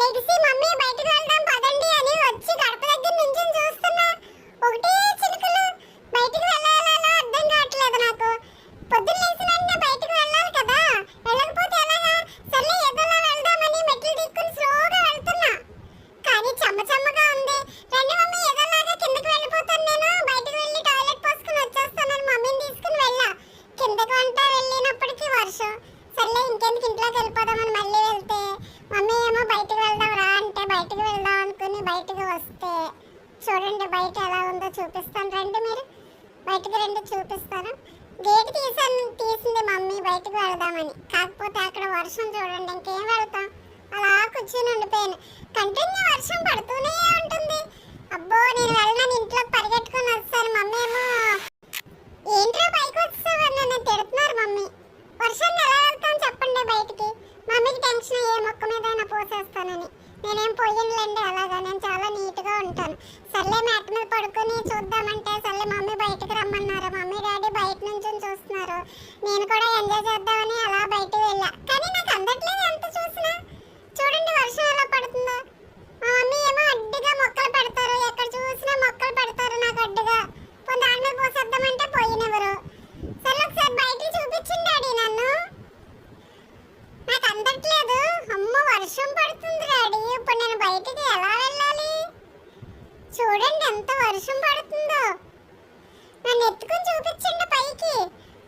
లెగిసి మమ్మీ బయటకు వెళ్దాం బయటకు వస్తే చూడండి బయట ఎలా ఉందో చూపిస్తాను. రండి మీరు. బయటకు రండి చూపిస్తాను. గేట్ తీసాను తీసింది మమ్మీ. బయటకు వెళ్దామని. కాకపోతే అక్కడ వర్షం చూడండి ఇంకేం వెళ్తాం? అలా కూర్చొని ఉండిపోయాను. కంటిన్యూ వర్షం పడుతూనే ఉంటుంది. అబ్బో నేను వెళ్ళను ఇంట్లో పరిగెట్టుకొని వస్తాను. మమ్మీ ఏమో ఏంట్రా పైకి వచ్చావని నన్ను తిడుతున్నారు మమ్మీ. వర్షాన్ని ఎలా వెళ్తాను చెప్పండి బయటికి. మమ్మీకి టెన్షన్ ఏ మొక్క మీద పోసేస్తానని. నేనేం పోయినలేండి మ్యాట్ మీద పడుకొని చూద్దామంటే సర్లే మమ్మీ బయటకు రమ్మన్నారు. మమ్మీ డాడీ బయట నుంచి చూస్తున్నారు. నేను కూడా ఎంజాయ్ చేద్దామని అలా బయటకు వెళ్ళా. కానీ నాకు అందట్లేదు ఎంత చూసినా. చూడండి వర్షం ఎలా పడుతుందో. మా మమ్మీ ఏమో అడ్డుగా మొక్కలు పెడతారు. ఎక్కడ చూసినా మొక్కలు పెడతారు నాకు అడ్డుగా. పోనీ దాని మీద పోసేద్దామంటే పోయినెవరు? సరే ఒకసారి బయటకి చూపించింది డాడీ నన్ను. నాకు అందట్లేదు. అమ్మ వర్షం పడుతుంది డాడీ. ఇప్పుడు నేను బయటికి ఎలా చూడండి ఎంత వర్షం పడుతుందో. నన్ను ఎత్తుకొని చూపించండి పైకి.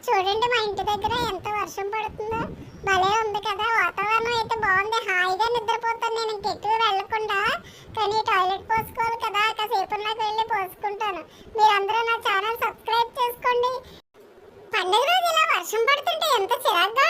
చూడండి మా ఇంటి దగ్గర ఎంత వర్షం పడుతుందో. భలే ఉంది కదా వాతావరణం అయితే బాగుంది. హాయిగా నిద్రపోతాను నేను ఇంకెక్కువ వెళ్ళకుండా. కానీ టాయిలెట్ పోసుకోవాలి కదా కాసేపు నాకు వెళ్ళి పోసుకుంటాను. మీరందరూ నా ఛానల్ సబ్స్క్రైబ్ చేసుకోండి. పండుగ రోజు ఇలా వర్షం పడుతుంటే ఎంత చిరాగ్గా